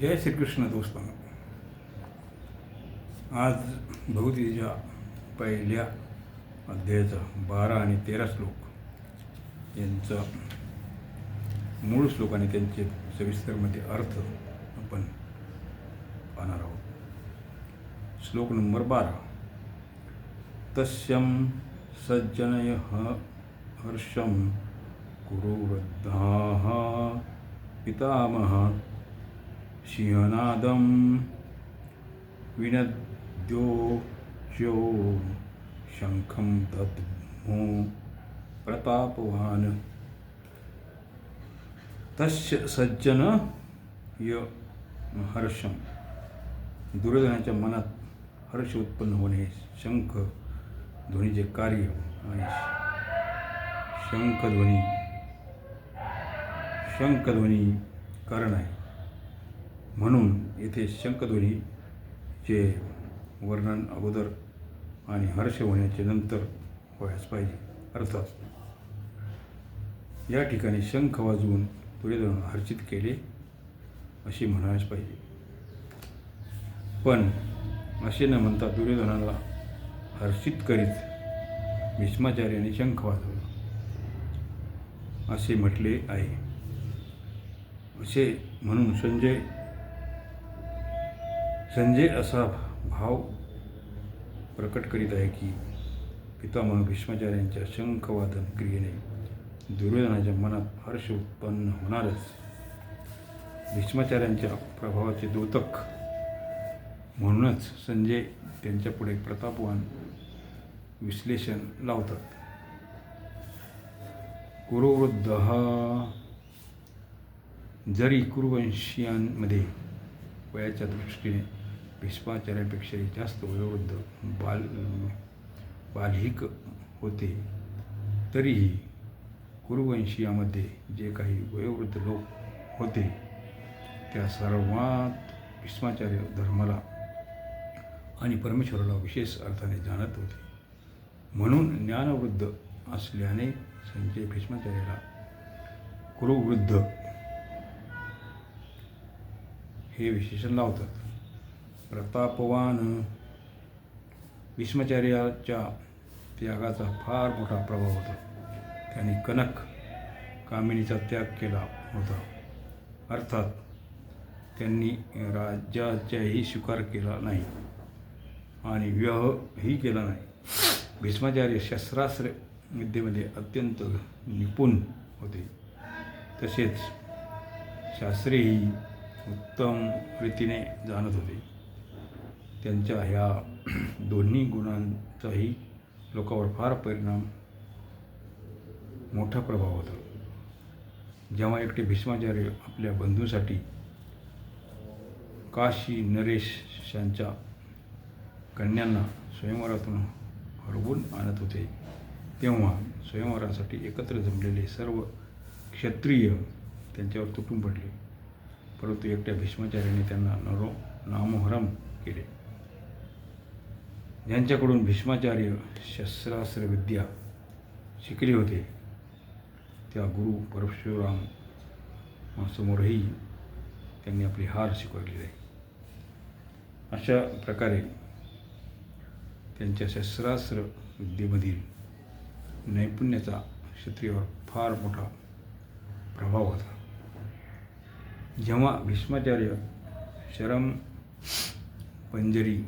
जय श्रीकृष्ण दोस्तांनो आज भगवतीच्या पहिल्या अध्यायाचा बारा आणि तेरा श्लोक यांचा मूळ श्लोक आणि त्यांचे सविस्तरमध्ये अर्थ आपण पाहणार आहोत. श्लोक नंबर बारा. तस्यम सज्जनय हर्षं कुरुवृद्धा पितामह सिंहनादं विनद्योच्यो शङ्खं दद्मो प्रतापवान्। तस्य सज्जन य हर्षम दुर्योधनाच्या मनात हर्ष उत्पन्न होणे शंख ध्वनीचे कार्य आणि शंखध्वनी शंखध्वनी कारण आहे. म्हणून येथे शंखध्वनीचे वर्णन अगोदर आणि हर्ष होण्याचे नंतर व्हायच पाहिजे. अर्थात या ठिकाणी शंख वाजवून दुर्योधन हर्षित केले असे म्हणायच पाहिजे. पण असे न म्हणता दुर्योधनाला हर्षित करीत भीष्माचार्याने शंख वाजवला. असे म्हटले आहे. असे म्हणून संजय संजय असा भाव प्रकट करीत आहे की पितामह भीष्माचार्यांच्या शंखवादन क्रियेने दुर्योधनाच्या मनात हर्ष उत्पन्न होणारच. भीष्माचार्यांच्या प्रभावाचे द्योतक म्हणूनच संजय त्यांच्यापुढे प्रतापवान विश्लेषण लावतात. कुरुवृद्ध हा जरी कुरुवंशीयांमध्ये वयाच्या दृष्टीने भीष्माचार्यापेक्षाही जास्त वयोवृद्ध बाल बालहिक होते. तरीही कुरुवंशीयामध्ये जे काही वयोवृद्ध लोक होते त्या सर्वात भीष्माचार्य धर्माला आणि परमेश्वराला विशेष अर्थाने जाणत होते. म्हणून ज्ञानवृद्ध असल्याने संजय भीष्माचार्याला कुरुवृद्ध हे विशेषण लावतात. प्रतापवान भीष्माचार्याच्या त्यागाचा फार मोठा प्रभाव होता. त्यांनी कनक कामिनीचा त्याग केला होता. अर्थात त्यांनी राज्याचाही स्वीकार केला नाही आणि विवाहही केला नाही. भीष्माचार्य शस्त्रास्त्र विद्येमध्ये अत्यंत निपुण होते. तसेच शास्त्रेही उत्तम रीतीने जाणत होते. त्यांच्या ह्या दोन्ही गुणांचाही लोकांवर फार परिणाम मोठा प्रभाव होता. जेव्हा एकटे भीष्माचार्य आपल्या बंधूसाठी काशी नरेश यांच्या कन्यांना स्वयंवरातून हरवून आणत होते तेव्हा स्वयंवरासाठी एकत्र जमलेले सर्व क्षत्रिय त्यांच्यावर तुटून पडले. परंतु एकट्या भीष्माचार्याने त्यांना नरो नामोहरम केले. ज्यांच्याकडून भीष्माचार्य शस्त्रास्त्र विद्या शिकले होते. त्या गुरु परशुरामासमोरही त्यांनी आपली हार शिकवलेली आहे. अशा प्रकारे त्यांच्या शस्त्रास्त्र विद्येमधील नैपुण्याचा क्षत्रियावर फार मोठा प्रभाव होता. जेव्हा भीष्माचार्य शरम पंजरी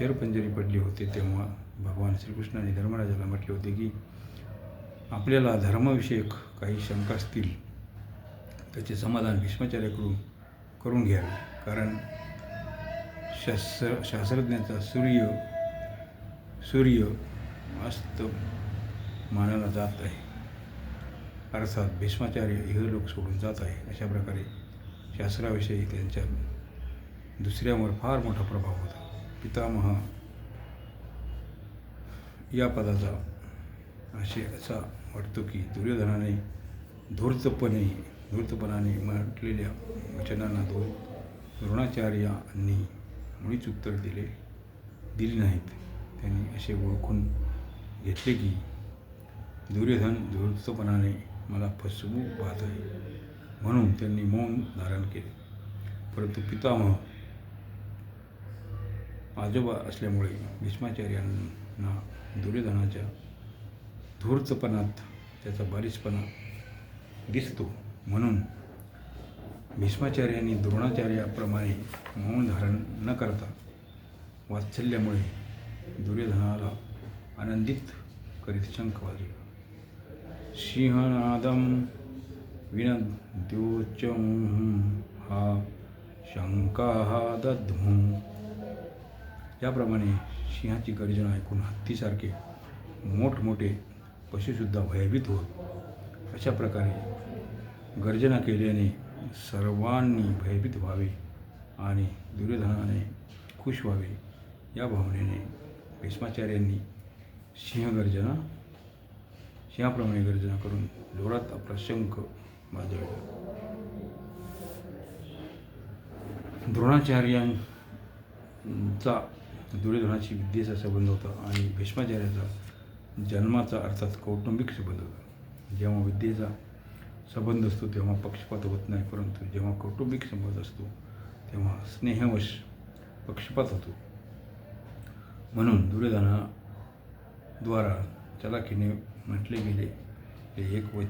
शेरपंजरी पडली होती तेव्हा भगवान श्रीकृष्णाने धर्मराजाला म्हटले होते की आपल्याला धर्मविषयक काही शंका असतील त्याचे समाधान भीष्माचार्याकडून करून घ्यावे. कारण शास्त्र शास्त्रज्ञाचा सूर्य सूर्य अस्त मानाला जात आहे. अर्थात भीष्माचार्य इहलोक सोडून जात आहे. अशा प्रकारे शास्त्राविषयी त्यांच्या दुसऱ्यावर फार मोठा प्रभाव होता. पितामह या पदाचा असे असा वाटतो की दुर्योधनाने धूर्तपणे धूर्तपणाने म्हटलेल्या वचनांना दो द्रोणाचार्यांनी मुळीच उत्तर दिले दिली नाहीत. त्यांनी असे ओळखून घेतले की दुर्योधन धूर्तपणाने मला फसवू पाहत आहे म्हणून त्यांनी मौन धारण केले. परंतु पितामह आजोबा असल्यामुळे भीष्माचार्यांना दुर्योधनाच्या धूर्तपणात त्याचा बारीसपणा दिसतो म्हणून भीष्माचार्यांनी द्रोणाचार्याप्रमाणे मौन धारण न करता वात्सल्यामुळे दुर्योधनाला आनंदित करीत शंख वाजला. सिंहनादम विनद्योच्चं हा शंकाः दध्मु याप्रमाणे सिंहाची गर्जना ऐकून हत्तीसारखे मोठमोठे पशुसुद्धा भयभीत होत. अशा प्रकारे गर्जना केल्याने सर्वांनी भयभीत व्हावे आणि दुर्योधनाने खुश व्हावे. या भावनेने भीष्माचार्यांनी सिंहगर्जना सिंहाप्रमाणे गर्जना करून जोरात आपला शंख वाजवला द्रोणाचार्यांचा दुर्योधनाशी विद्येचा संबंध होता आणि भीष्माचार्याचा जन्माचा अर्थात कौटुंबिक संबंध होता. जेव्हा विद्येचा संबंध असतो तेव्हा पक्षपात होत नाही परंतु जेव्हा कौटुंबिक संबंध असतो तेव्हा स्नेहवश पक्षपात होतो. म्हणून दुर्योधनाद्वारा चलाखीने म्हटले गेले हे एक व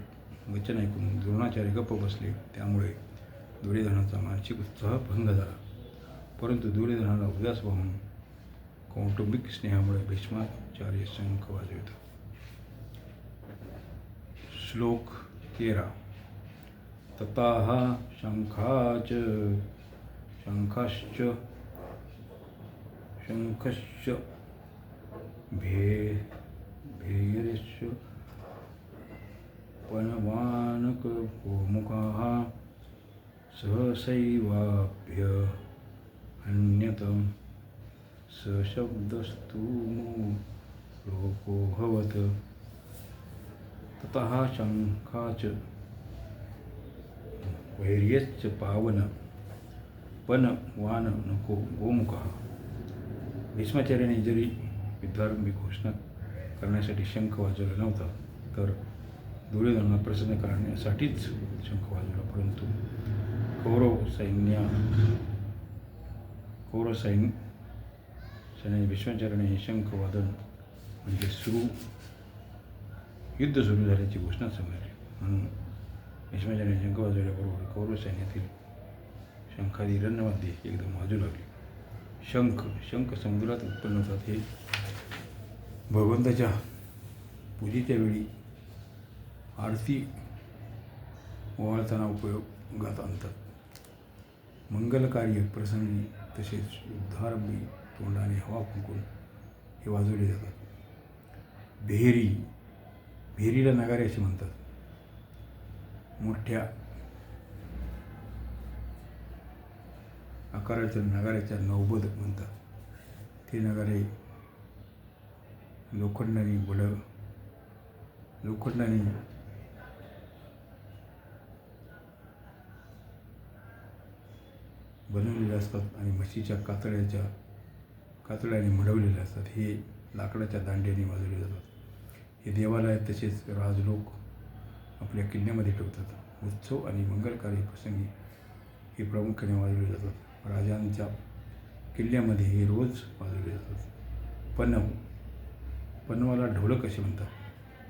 वचन ऐकून द्रोणाचार्य गप्प बसले. त्यामुळे दुर्योधनाचा मानसिक उत्साह भंग झाला. परंतु दुर्योधनाला उदास पाहून कौटुंबिक स्नेहामुळे भीष्माचार्य शंख वाजवितात श्लोक तेरा. तताः शंखाच शंखाश्च शंखश्च भे भेरश्च पणवानक सहसैवाभ्य अन्यतम। सशब्दस्तु भवत ततः शङ्खाच वैर्यश्च पावन पण वान नको गोमुखः। भीष्माचार्याने जरी विद्वारंभी घोषणा करण्यासाठी शंख वाजवला नव्हता तर दुर्योधनाला प्रसन्न करण्यासाठीच शंख वाजवला परंतु कौरव सैन्या कौरव सैन्य शनै भीष्माचार्याने म्हणजे हे शंख वादन म्हणजे सुरू. युद्ध सुरू झाल्याची घोषणा समजली म्हणून भीष्माचार्याने शंख वाजवल्याबरोबर कौरव सैन्यातील शंखादी रणवाद्ये एकदम वाजू लागली. शंख शंख समुद्रात उत्पन्न होतात हे भगवंताच्या पूजेच्या वेळी आरती ओवाळताना उपयोगात आणतात. मंगलकार्य प्रसंगी तसेच युद्धारंभी तोंडाने हवा फुंकून हे वाजवले जातात. भेरी भेरीला नगारे असे म्हणतात. मोठ्या आकाराच्या नगाऱ्याच्या नौबद म्हणतात. ते नगारे लोखंडाने बड लोखंडाने बनवलेले असतात आणि म्हशीच्या कातड्याच्या कातड्याने मडवलेले असतात. हे लाकडाच्या दांड्याने वाजवले जातात. हे देवालयात तसेच राजलोक आपल्या किल्ल्यामध्ये ठेवतात. उत्सव आणि मंगलकारी प्रसंगी हे प्रामुख्याने वाजवले जातात. राजांच्या किल्ल्यामध्ये हे रोज वाजवले जातात. पनव पनवाला ढोलक असे म्हणतात?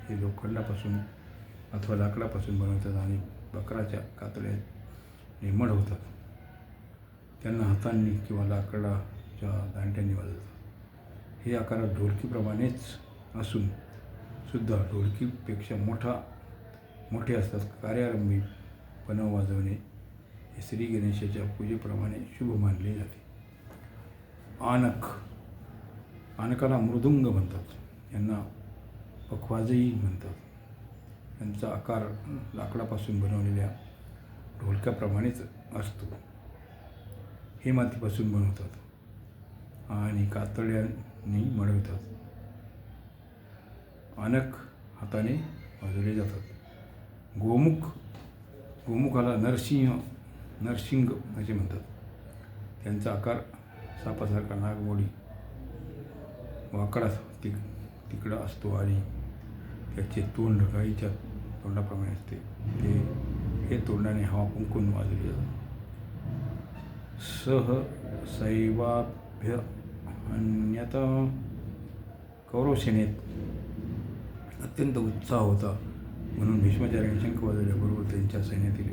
हे लोखंडापासून अथवा लाकडापासून बनवतात आणि बकराच्या कातड्यात मड होतात. त्यांना हातांनी किंवा लाकडा ज्या दांड्यांनी वाजवतात हे आकारात ढोलकीप्रमाणेच असून सुद्धा ढोलकीपेक्षा मोठा मोठे असतात. कार्यारंभी पणव वाजवणे हे श्री गणेशाच्या पूजेप्रमाणे शुभ मानले जाते. आनक आनकाला मृदुंग म्हणतात. यांना पखवाजही म्हणतात. यांचा आकार लाकडापासून बनवलेल्या ढोलक्याप्रमाणेच असतो. हे मातीपासून बनवतात. आणि कातड्यांनी मळवितात अनक हाताने वाजवले जातात. गोमुख गोमुखाला नरसिंह नरसिंग असे म्हणतात. त्यांचा आकार सापासारखा नागमोडी. वाकडा तिक तिकडा असतो आणि त्याचे तोंड गाईच्या तोंडाप्रमाणे असते. ते हे तोंडाने हवा कुंकून वाजवली जातात. सह सैवाभ्य अन्यत कौरवसेनेत अत्यंत उत्साह होता म्हणून भीष्माचार्यांनी शंख वाजवल्याबरोबर त्यांच्या सैन्यातील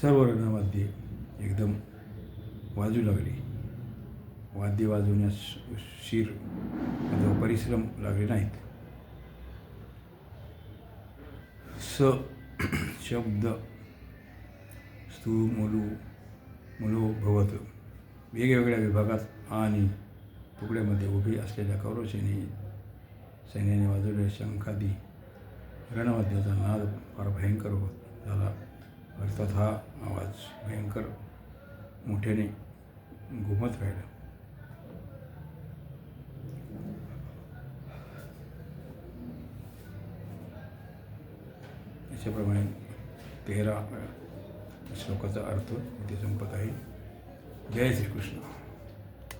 सर्व रणवाद्ये एकदम वाजू लागली. वाद्य वाजवण्यास शिर अथवा परिश्रम लागले नाहीत. स शब्द स्तू मुलू मुलो भवत वेगवेगळ्या विभागात आणि तुकड्यामध्ये उभी असलेल्या कौरवसेने सैन्याने वाजवलेल्या शंखादी रणवाद्याचा नाद फार भयंकर होत झाला. अर्थात हा आवाज भयंकर मोठ्याने घुमत राहिला. अशाप्रमाणे तेरा श्लोकाचा अर्थ इथे संपत आहे. जय श्रीकृष्ण